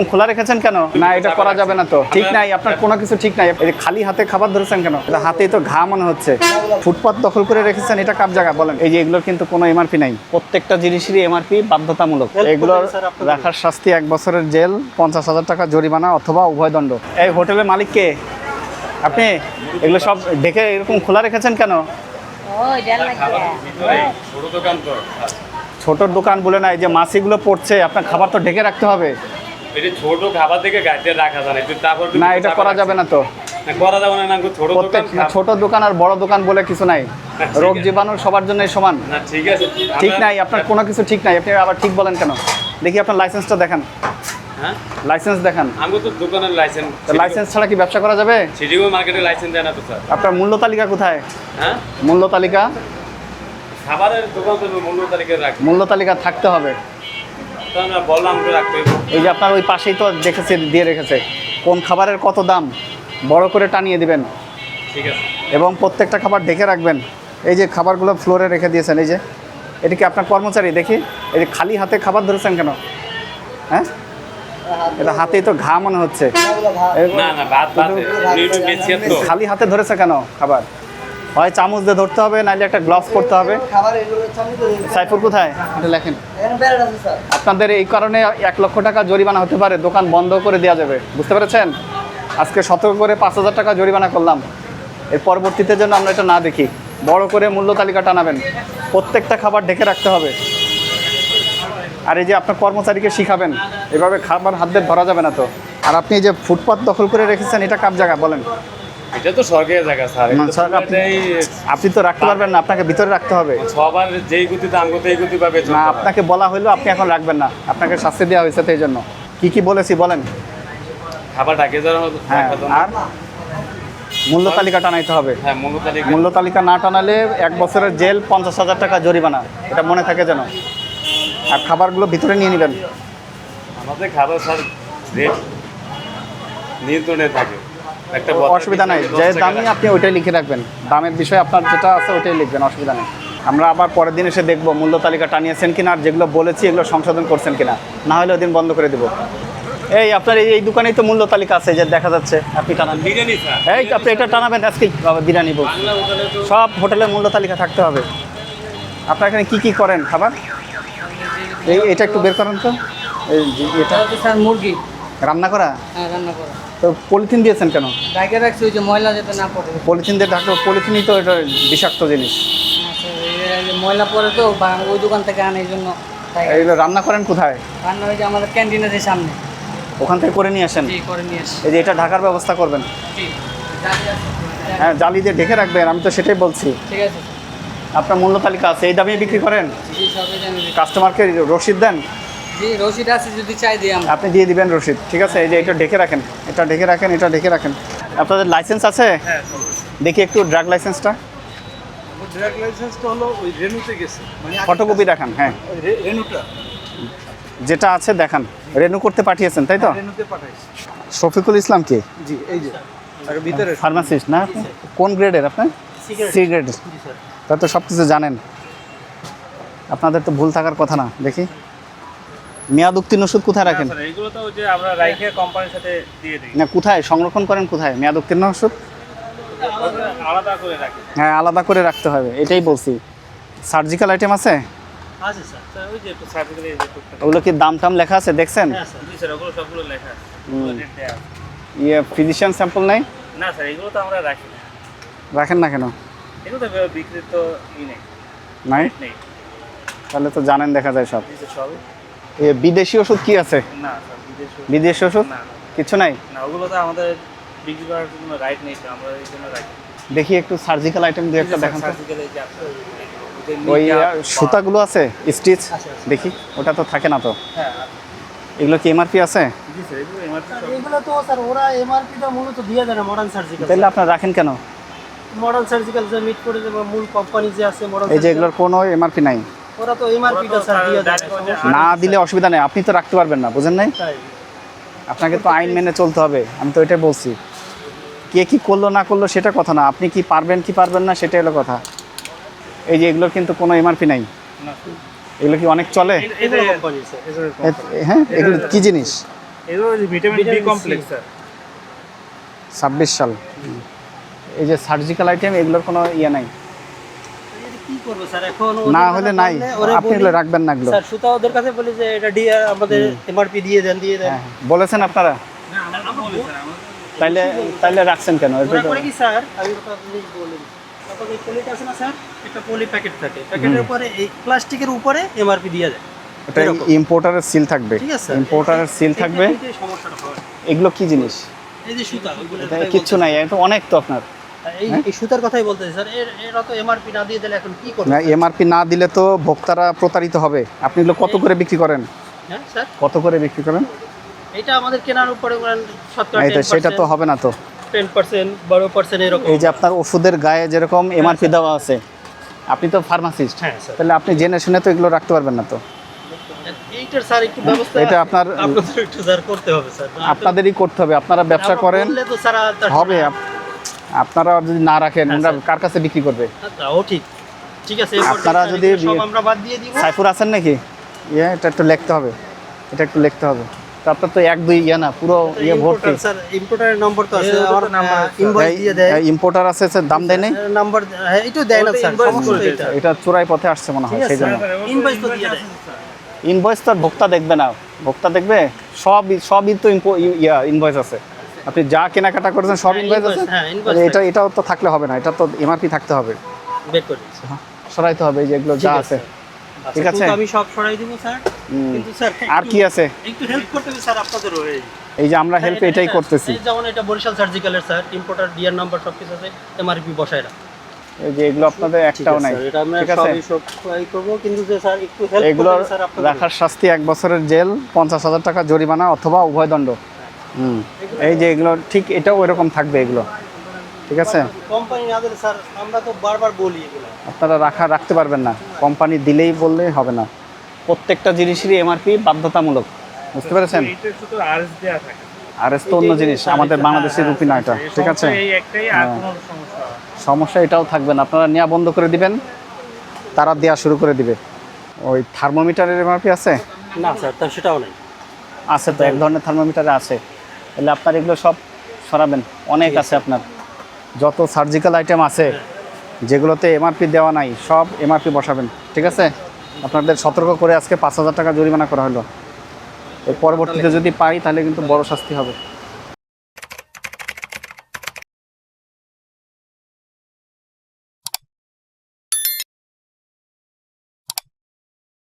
এরকম খোলা রেখেছেন কেন? না এটা করা যাবে না তো। ঠিক নাই আপনার কোনো কিছু ঠিক নাই। এই খালি হাতে খাবার ধরেছেন কেন? হাতেই তো ঘা মনে হচ্ছে। ফুটপাত দখল করে রেখেছেন এটা কাপ জায়গা? বলেন। এই যে এগুলোর কিন্তু কোনো এমআরপি নাই। প্রত্যেকটা জিনিসেরই এমআরপি বাধ্যতামূলক। এগুলোর রাখার শাস্তি এক বছরের জেল পঞ্চাশ হাজার টাকা জরিমানা অথবা উভয় দণ্ড। এই হোটেলের মালিক কে? আপনি? এগুলো সব ডেকে এরকম খোলা রেখেছেন কেন? ছোট দোকান বলে না এই যে মাছিগুলো পড়ছে আপনার খাবার তো ঢেকে রাখতে হবে। এটা ছোট খাবার থেকে গাড়িতে রাখা যায় না তারপর না এটা করা যাবে না তো। করা যাবে না ছোট দোকান ছোট দোকান আর বড় দোকান বলে কিছু নাই। রোগ জীবাণু সবার জন্যই সমান। না ঠিক আছে। ঠিক নাই আপনার কোনো কিছু ঠিক নাই। আপনি আবার ঠিক বলেন কেন? দেখি আপনার লাইসেন্সটা দেখান। হ্যাঁ? লাইসেন্স দেখান। আমি তো দোকানের লাইসেন্স লাইসেন্স ছাড়া কি ব্যবসা করা যাবে? সিটিগো মার্কেটে লাইসেন্স দেয় না তো স্যার। আপনার মূল্য তালিকা কোথায়? হ্যাঁ? মূল্য তালিকা? খাবারের দোকান মূল্য তালিকা রাখি। মূল্য তালিকা থাকতে হবে। এই যে আপনার ওই পাশেই তো দেখেছে দিয়ে রেখেছে। কোন খাবারের কত দাম? বড় করে টানিয়ে দিবেন। ঠিক আছে। এবং প্রত্যেকটা খাবার ঢেকে রাখবেন। এই যে খাবারগুলো ফ্লোরে রেখে দিয়েছেন এই যে। এটা কি আপনার কর্মচারী? দেখি। এই যে খালি হাতে খাবার ধরেছেন কেন? হ্যাঁ? এটা হাতেই তো ঘা মনে হচ্ছে। খালি হাতে ধরেছে কেন খাবার? হয় চামচ দিয়ে ধরতে হবে নাহলে একটা গ্লাভস করতে হবে। সাইফুর কোথায়? এটা লেখেন। আপনাদের এই কারণে এক লক্ষ টাকা জরিমানা হতে পারে দোকান বন্ধ করে দেওয়া যাবে। বুঝতে পেরেছেন? আজকে সতর্ক করে পাঁচ হাজার টাকা জরিমানা করলাম। এর পরবর্তীতে যেন আমরা এটা না দেখি বড় করে মূল্য তালিকা টানাবেন। প্রত্যেকটা খাবার ঢেকে রাখতে হবে। আর এই যে আপনার কর্মচারীকে শিখাবেন এভাবে খাবার হাত দিয়ে ধরা যাবে না তো। আর আপনি যে ফুটপাত দখল করে রেখেছেন এটা কাপ জায়গা? বলেন। এটা তো সরকারি জায়গা স্যার। আপনি- আপনি তো রাখতে পারবেন না আপনাকে ভিতরে রাখতে হবে। সবার যেই গতি দাম গতি এই গতি পাবে না আপনাকে বলা হইল আপনি এখন রাখবেন না। আপনাকে শাস্তি দেওয়া হয়েছে তো এই জন্য। কি কি বলেছি বলেন। খাবার ডাকে হ্যাঁ। আর? মূল্য তালিকা টানাইতে হবে। হ্যাঁ মূল্য তালিকা। মূল্য তালিকা না টানালে এক বছরের জেল পঞ্চাশ হাজার টাকা জরিমানা। এটা মনে থাকে যেন। আর খাবারগুলো ভিতরে নিয়ে নেবেন। আমাদের খাবার স্যার রেট নিয়ন্ত্রণে থাকে। অসুবিধা নাই। যে দামই আপনি ওইটাই লিখে রাখবেন। দামের বিষয়ে আপনার যেটা আছে ওইটাই লিখবেন অসুবিধা নেই। আমরা আবার পরের দিন এসে দেখব মূল্য তালিকা টানিয়েছেন কিনা আর যেগুলো বলেছি এগুলো সংশোধন করছেন কিনা। না হলে ওই দিন বন্ধ করে দেবো। এই আপনার এই এই দোকানেই তো মূল্য তালিকা আছে যে দেখা যাচ্ছে আপনি টানান। বিরিয়ানি এই আপনি এটা টানাবেন আজকে বাবা বিরিয়ানি বল বাংলা হোটেলে তো সব হোটেলের মূল্য তালিকা থাকতে হবে। আপনার এখানে কী কী করেন খাবার? এই এটা একটু বের করেন তো। এই এটা এটা স্যার মুরগি। রান্না করা? হ্যাঁ রান্না করা। তো পলিথিন দিয়েছেন কেন? ডাইকে রাখছি ওই যে ময়লা যাতে না পড়ে। পলিথিন দিয়ে ঢাকা পলিথিনই তো এটা বিষাক্ত জিনিস। না, স্যার, এই যে ময়লা পড়ে তো ওই দোকান থেকে আনে এই জন্য তাই এইগুলো রান্না করেন কোথায়? রান্না হয়েছে আমাদের ক্যান্টিন আছে সামনে। ওখান থেকে করে নিয়ে আসেন? করে নিয়ে আসি। এই যে এটা ঢাকার ব্যবস্থা করবেন। হ্যাঁ জালি দিয়ে ঢেকে রাখবেন আমি তো সেটাই বলছি। ঠিক আছে। আপনার মূল্য তালিকা আছে এই দামে বিক্রি করেন? কাস্টমারকে রসিদ দেন? জি আছে যদি চাই দিই আমরা। আপনি দিয়ে দিবেন রসিদ ঠিক আছে? এই যে এটা ঢেকে রাখেন এটা ঢেকে রাখেন এটা ঢেকে রাখেন। আপনাদের লাইসেন্স আছে? দেখি একটু ড্রাগ লাইসেন্সটা ড্রাগ লাইসেন্সটা হলো ওই রেনুতে গেছে। মানে ফটোকপি দেখান হ্যাঁ। রেনুটা যেটা আছে দেখান। রেনু করতে পাঠিয়েছেন তাই তো? রেনুতে পাঠাইছে। শফিকুল ইসলাম কি? জি এই যে ভিতরে। ফার্মাসিস্ট না? কোন গ্রেডের আপনার সি গ্রেডের জি তা তো সব কিছু জানেন। আপনাদের তো ভুল থাকার কথা না দেখি। মেয়াদ উত্তীর্ণ ওষুধ কোথায় রাখেন? এইগুলো তো যে আমরা রাইখে কোম্পানির সাথে দিয়ে দিই। না কোথায়? সংরক্ষণ করেন কোথায়? মেয়াদ উত্তীর্ণ ওষুধ আলাদা করে রাখি। হ্যাঁ আলাদা করে রাখতে হবে এটাই বলছি। সার্জিক্যাল আইটেম আছে? আছে স্যার। স্যার ওই যে সার্টিফিকেট এই ওগুলো কি দাম টাম লেখা আছে? দেখছেন? হ্যাঁ লেখা। ইয়ে ফিজিশিয়ান স্যাম্পল নেই? না স্যার এগুলো তো আমরা রাখি না। রাখেন না কেন? এগুলো তো বিক্রির তো ই নেই। নাই? তাহলে তো জানেন দেখা যায় সব। সবই বিদেশি ওষুধ কি আছে? না বিদেশি ওষুধ। কিছু নাই? না ওগুলো তো আমাদের বিক্রি করার জন্য রাইট নেই আমরা এই জন্য রাখি। দেখি একটু সার্জিক্যাল আইটেম দিয়ে একটা দেখান ওই সুতাগুলো আছে স্টিচ। দেখি ওটা তো থাকে না তো। হ্যাঁ এগুলো কি এমআরপি আছে? জি স্যার এগুলো এমআরপি সব এগুলো তো স্যার ওরা এমআরপিটা মূলত দিয়ে দেয় না মডার্ন সার্জিক্যাল তাহলে আপনারা রাখেন কেন? মডার্ন সার্জিক্যাল যে মিট করে যে মূল কোম্পানি যে আছে মডার্ন এই যে এগুলোর কোনো এমআরপি নাই? ওরা তো এমআরপিটা স্যার দিয়ে। দেয় না দিলে অসুবিধা নেই আপনি তো রাখতে পারবেন না বুঝেন নাই? আপনাকে তো আইন মেনে চলতে হবে আমি তো এটাই বলছি। কে কি করল না করল সেটা কথা না আপনি কি পারবেন কি পারবেন না সেটাই হলো কথা। এই যে এগুলোর কিন্তু কোনো এমআরপি নাই। এগুলো কি অনেক চলে? হ্যাঁ এগুলো কি জিনিস? এগুলো vitamin B Vitamin C complex sir ছাব্বিশ সাল। এই যে সার্জিক্যাল আইটেম এগুলোর কোনো ইয়ে নাই। কি করব স্যার? এখন না হলে নাই। আপনি রাখবেন না এগুলো। স্যার সুতা ওদের কাছে বলি যে এটা দিয়ে আমাদের এমআরপি দিয়ে দেন দিয়ে দেন। হ্যাঁ, বলেছেন আপনারা? তাইলে তাইলে রাখছেন কেন? করে কি স্যার আমি কথা বলি। তারপর এই পলিটা আছে না স্যার? একটা পলি প্যাকেট থাকে। প্যাকেটের উপরে এই প্লাস্টিকের উপরে এমআরপি দিয়ে দেয় এটা ইম্পোর্টারের সিল থাকবে। ইম্পোর্টারের সিল হয়। এগুলো কি জিনিস? এই যে সুতা কিচ্ছু নাই এটা অনেক তো আপনার। এই এই সুতার কথাই বলতেছি স্যার। এরা তো এমআরপি না দিয়ে দিলে এখন কি করবে? না এমআরপি না দিলে তো ভোক্তারা প্রতারিত হবে। আপনি এগুলো কত করে বিক্রি করেন? হ্যাঁ স্যার। কত করে বিক্রি করেন? এটা আমাদের কেনার উপরে শতকরা সেটা তো হবে না তো। টেন পার্সেন্ট বারো পার্সেন্ট এরকম। এই যে আপনার ওষুধের গায়ে যেরকম এমআরপি দেওয়া আছে আপনি তো ফার্মাসিস্ট। হ্যাঁ তাহলে আপনি জেনে শুনে তো এগুলো রাখতে পারবেন না তো। এইটার স্যার একটু ব্যবস্থা এটা আপনার একটু স্যার করতে হবে স্যার। আপনাদেরই করতে হবে। আপনারা ব্যবসা করেন। হবে আপ- আপনারা যদি না রাখেন হ্যাঁ, ওরা স্যার। কার কাছে বিক্রি করবে? আচ্ছা, ও ঠিক। ঠিক আছে আপনারা যদি সব আমরা বাদ দিয়ে দিব। সাইফুর আছেন নাকি? ইয়ে এটা একটু লিখতে হবে। এটা একটু লিখতে হবে। তো আপনার তো এক দুই ইয়ে না পুরো ইয়ে ভর্তি। স্যার ইম্পোর্টারের নম্বর তো আছে। আমার নাম্বার ইনভয়েস দিয়ে দেয়। ইম্পোর্টার আছে সে দাম দেয় নাই? নাম্বার হ্যাঁ একটু দেয় না স্যার এটা এটা চোরাই পথে আসছে মনে হয় সেই জন্য Invoice তো দিয়ে দেয়। ইনভয়েস তো ভোক্তা দেখবে না। ভোক্তা দেখবে সব সবই তো ইম্পো- ইয়া ইনভয়েস আছে। আপনি যা কেনাকাটা করেছেন সব হ্যাঁ, ইনভয়েস আছে? হ্যাঁ, invoice তাহলে এটা এটাও তো থাকলে হবে না এটা তো এমআরপি থাকতে হবে। বের করে সরাইতে হবে এই যেগুলো যা আছে। ঠিক আছে। আমি সব সরাই দিব স্যার। কিন্তু স্যার আর কি আছে? একটু হেল্প করতে হবে স্যার আপনাদেরও এই এই যে আমরা হেল্প এটাই করতেছি। এই যেমন এটা বরিশাল সার্জিক্যালের স্যার ইম্পোর্টার ডিআর নাম্বার সব কিছু আছে এমআরপি বসায় রাখ। এই যে এগুলো আপনাদের একটাও নাই। ঠিক আছে? কিন্তু যে স্যার একটু হেল্প আপনাদের রাখার শাস্তি এক বছরের জেল পঞ্চাশ হাজার টাকা জরিমানা অথবা উভয় দণ্ড। হুম। এই যে এগুলো ঠিক এটাও এরকম থাকবে এগুলো। ঠিক আছে? কোম্পানি না দিলে স্যার আমরা তো বারবার বলি এগুলো। আপনারা রাখা রাখতে পারবেন না। কোম্পানি দিলেই বললেই হবে না। প্রত্যেকটা জিনিসেরই এমআরপি বাধ্যতামূলক। বুঝতে পেরেছেন? আর এস তো অন্য জিনিস আমাদের বাংলাদেশের রুপি না এটা ঠিক আছে? সমস্যা এই একটাই আর হ্যাঁ। কোনো সমস্যা এটাও থাকবে না। আপনারা নেওয়া বন্ধ করে দিবেন। তারা দেওয়া শুরু করে দিবে। ওই থার্মোমিটারের এমআরপি আছে? না স্যার সেটাও নাই। আছে তো এক ধরনের থার্মোমিটারে আছে। তাহলে আপনার এগুলো সব সরাবেন। অনেক আছে আপনার। যত সার্জিক্যাল আইটেম আছে যেগুলোতে এমআরপি দেওয়া নাই সব এমআরপি বসাবেন ঠিক আছে? আপনাদের সতর্ক করে আজকে পাঁচ হাজার টাকা জরিমানা করা হলো। এর পরবর্তীতে যদি পাই তাহলে কিন্তু বড় শাস্তি হবে।